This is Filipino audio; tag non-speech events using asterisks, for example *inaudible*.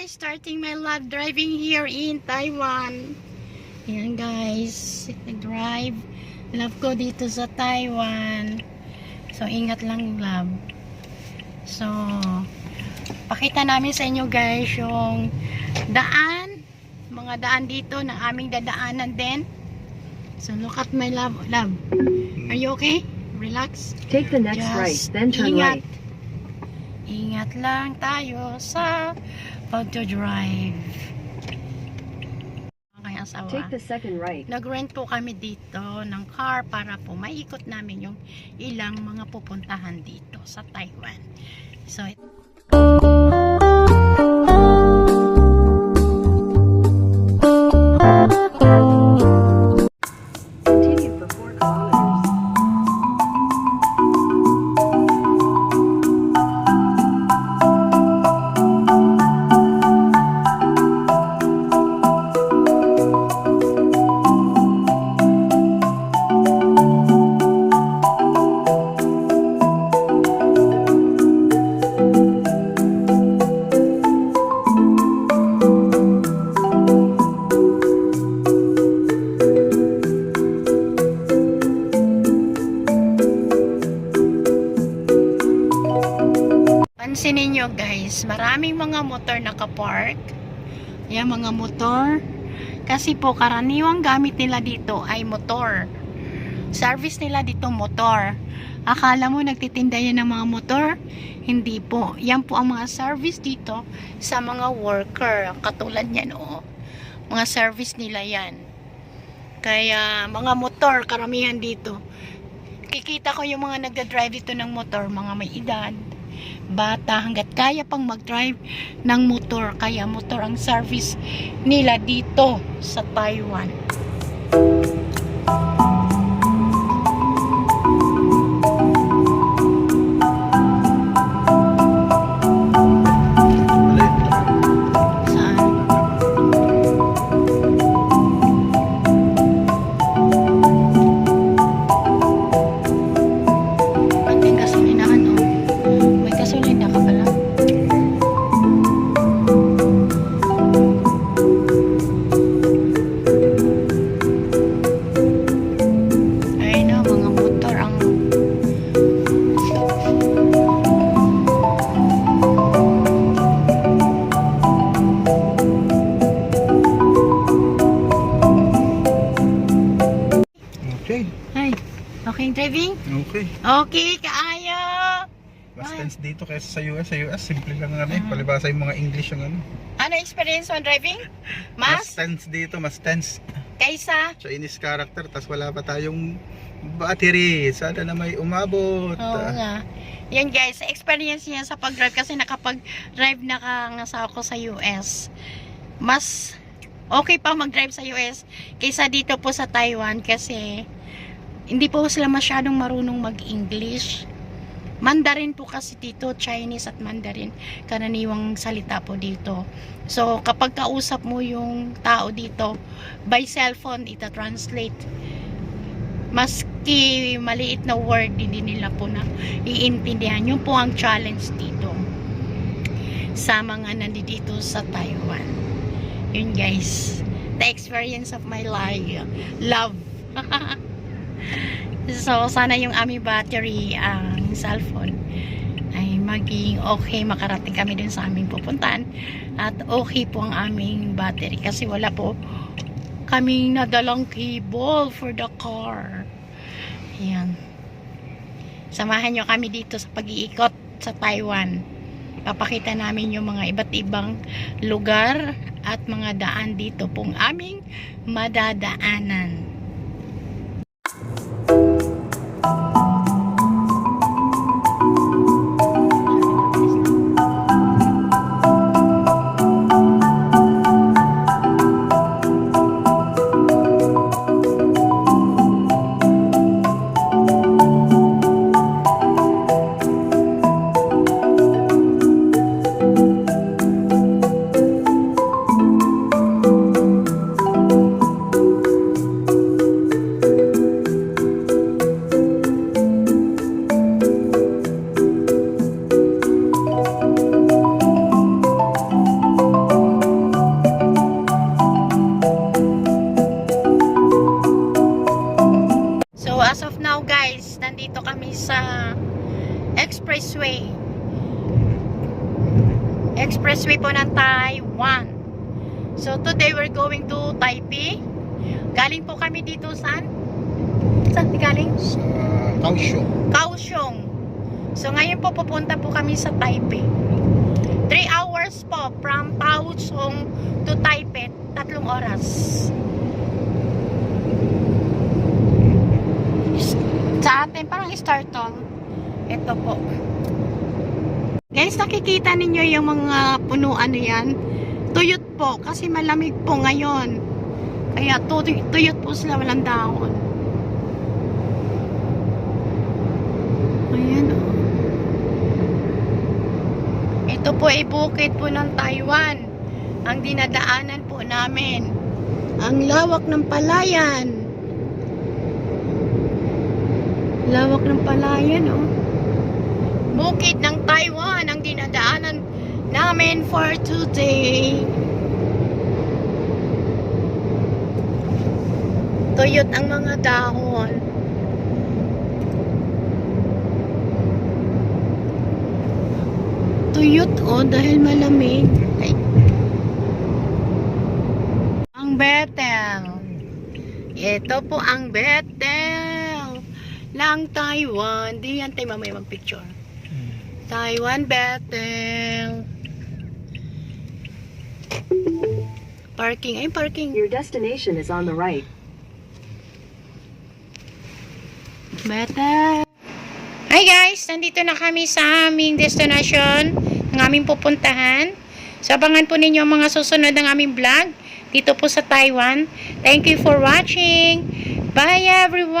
guys, starting my live driving here in Taiwan. Ayan guys, nag-drive. Love ko dito sa Taiwan. So, ingat lang love. So, pakita namin sa inyo guys yung daan, mga daan dito na aming dadaanan din. So, look at my love. Love, are you okay? Relax. Take the next Just right, then turn ingat. right. Ingat lang tayo sa pagdodrive. Okay, asawa. Take the second right. Nag-rent po kami dito ng car para po maikot namin yung ilang mga pupuntahan dito sa Taiwan. So, Continue pansinin nyo guys, maraming mga motor nakapark. Yan mga motor. Kasi po karaniwang gamit nila dito ay motor. Service nila dito motor. Akala mo nagtitinda yan ng mga motor? Hindi po. Yan po ang mga service dito sa mga worker. Katulad yan oh. Mga service nila yan. Kaya mga motor karamihan dito. Kikita ko yung mga nagda-drive dito ng motor, mga may edad bata hanggat kaya pang mag-drive ng motor kaya motor ang service nila dito sa Taiwan okay okay. Okay, kaayo! Mas Ay. tense dito kaysa sa US. Sa US, simple lang ano eh. Ah. Palibasa yung mga English yung ano. Ano experience ang driving? Mas Mas tense dito, mas tense. kaysa? Chinese character, tas wala pa tayong battery. Sana na may umabot. Oo Ah, nga. Yan guys, experience niya sa pag-drive kasi nakapag-drive na ka nga sa ako sa US. Mas okay pa mag-drive sa US kaysa dito po sa Taiwan kasi hindi po sila masyadong marunong mag-English. Mandarin po kasi dito, Chinese at Mandarin, karaniwang salita po dito. So, kapag kausap mo yung tao dito, by cellphone, ita-translate. Maski maliit na word, hindi nila po na iintindihan. Yun po ang challenge dito sa mga nandito sa Taiwan. Yun guys, the experience of my life. Love. *laughs* so, sana yung aming battery, ang cellphone, ay maging okay, makarating kami dun sa aming pupuntahan. At okay po ang aming battery kasi wala po kaming nadalang cable for the car. Ayan. Samahan nyo kami dito sa pag-iikot sa Taiwan. Papakita namin yung mga iba't ibang lugar at mga daan dito pong aming madadaanan. As of now guys, nandito kami sa expressway. Expressway po ng Taiwan. So, today we're going to Taipei. Galing po kami dito saan? Saan galing? Sa Kaohsiung. Kaohsiung. So, ngayon po pupunta po kami sa Taipei. 3 hours po from Kaohsiung to Taipei. Tatlong oras. Startle. Ito po. Guys, nakikita ninyo yung mga punuan na yan. Tuyot po, kasi malamig po ngayon. Kaya tu- tuyot po sila, walang dahon. Ayan oh. Ito po ay bukid po ng Taiwan. Ang dinadaanan po namin. Ang lawak ng palayan. Lawak ng palayan, oh. Bukid ng Taiwan ang dinadaanan namin for today. Tuyot ang mga dahon. Tuyot, oh, dahil malamig. Ay. Ang Bethel. Ito po ang Bethel ng Taiwan. Di yan tayo mamaya mag-picture. Taiwan Bethel. Parking. Ay, parking. Your destination is on the right. Bethel. Hi guys! Nandito na kami sa aming destination ng aming pupuntahan. So, abangan po ninyo ang mga susunod ng aming vlog dito po sa Taiwan. Thank you for watching. Bye everyone!